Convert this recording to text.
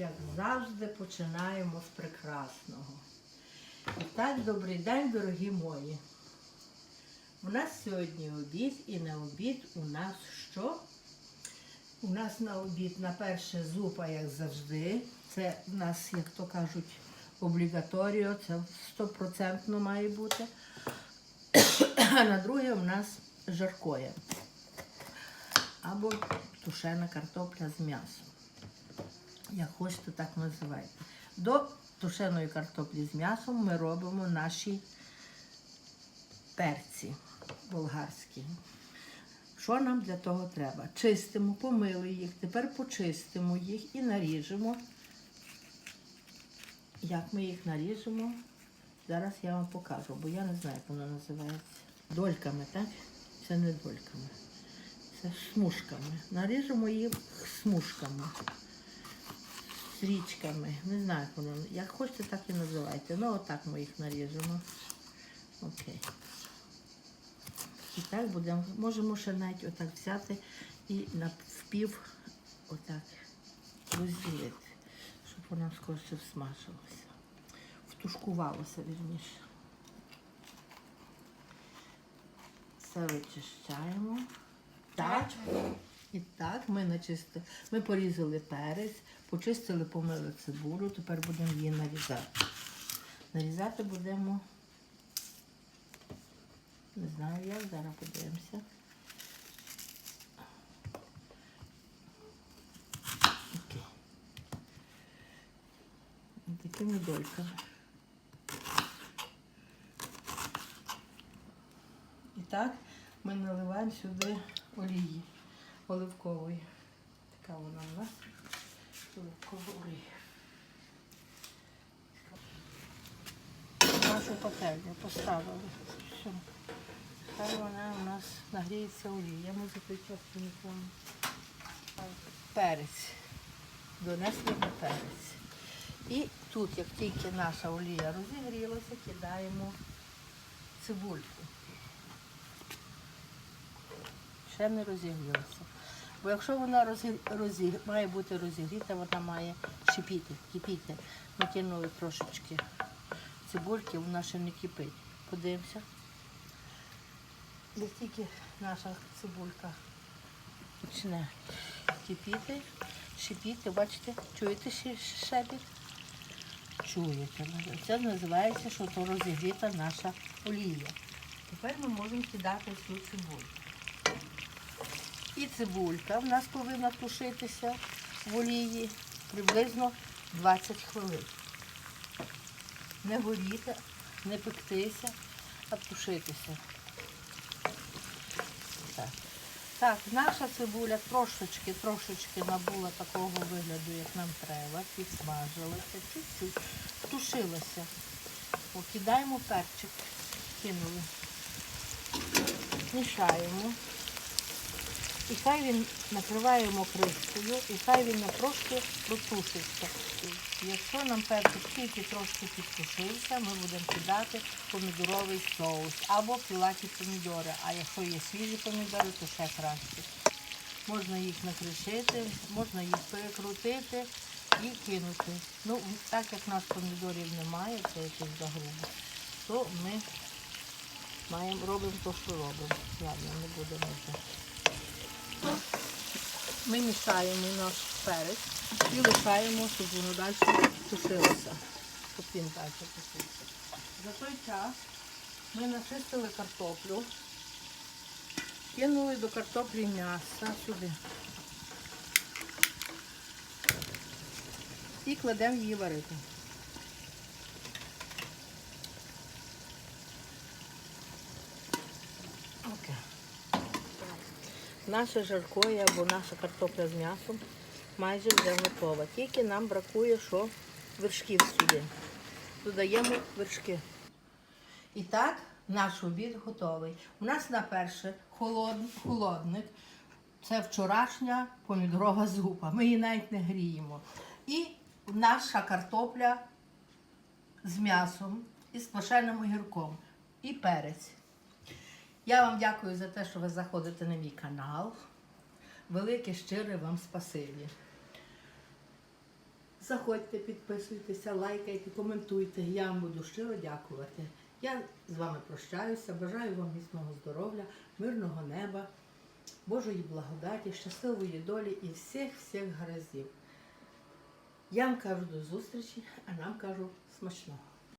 як завжди, починаємо з прекрасного. І так, добрий день, дорогі мої. У нас сьогодні обід і на обід у нас що? У нас на обід на перше зупа, як завжди. Це в нас, як то кажуть, облігаторіо, це стопроцентно має бути. А на друге у нас жаркоє. Або тушена картопля з м'ясом. Як хочете, так називайте. До тушеної картоплі з м'ясом ми робимо наші перці болгарські. Що нам для того треба? Чистимо, помили їх, тепер почистимо їх і наріжемо. Як ми їх наріжемо, зараз я вам покажу, бо я не знаю, як воно називається. Дольками, так? Це не дольками. Це смужками. Наріжемо їх смужками. Стрічками. Не знаю, як воно. Як хочете, так і називайте. Ну, отак ми їх наріжемо. Окей. І так будемо, можемо ще навіть отак взяти і на впів отак розділити, щоб воно скорше всмажилося. Втушкувалося, вірніше. Все вичищаємо. Так. І так, ми начисти... Ми порізали перець, почистили, помили цибулю, тепер будемо її нарізати. Нарізати будемо. Не знаю як, зараз подивимося. Такими дольками. І так ми наливаємо сюди олії оливкової. Така вона у нас олія. Нашу пательню поставили. Все. Хай вона у нас нагріється олія. Ми запечати нікому. Перець. Донесли на перець. І тут, як тільки наша олія розігрілася, кидаємо цибульку. Ще не розігрілася. Бо якщо вона розі... розі- має бути розігріта, вона має шипіти, кипіти. Ми кинули трошечки цибульки, вона ще не кипить. Подивимося. Як тільки наша цибулька почне кипіти, шипіти, бачите, чуєте шепіт? Чуєте. Це називається, що то розігріта наша олія. Тепер ми можемо кидати цю цибульку. І цибулька в нас повинна тушитися в олії приблизно 20 хвилин. Не горіти, не пектися, а тушитися. Так. так, наша цибуля трошечки, трошечки набула такого вигляду, як нам треба, підсмажилася, чуть-чуть, тушилася. Покидаємо перчик, кинули, мішаємо. І хай він накриваємо кришкою, і хай він трошки протушиться. Якщо нам перчик тільки трошки підтушився, ми будемо кидати помідоровий соус або пілаті помідори. А якщо є свіжі помідори, то ще краще. Можна їх накришити, можна їх перекрутити і кинути. Ну, так як у нас помідорів немає, це якось загрубо, то ми маємо, робимо те, що робимо. Ладно, не будемо вже. Ми мішаємо наш перець і лишаємо, щоб воно далі тушилося. Щоб він далі тушився. За той час ми начистили картоплю, кинули до картоплі м'яса сюди. І кладемо її варити. Окей. Наше жаркоє або наша картопля з м'ясом майже вже готова. Тільки нам бракує, що вершків сюди. Додаємо вершки. І так, наш обід готовий. У нас на перше холод... холодник. Це вчорашня помідорова зупа. Ми її навіть не гріємо. І наша картопля з м'ясом і з квашеним огірком. І перець. Я вам дякую за те, що ви заходите на мій канал. Велике щире вам спасибі. Заходьте, підписуйтеся, лайкайте, коментуйте. Я вам буду щиро дякувати. Я з вами прощаюся, бажаю вам міцного здоров'я, мирного неба, Божої благодаті, щасливої долі і всіх-всіх гараздів. Я вам кажу до зустрічі, а нам кажу смачного.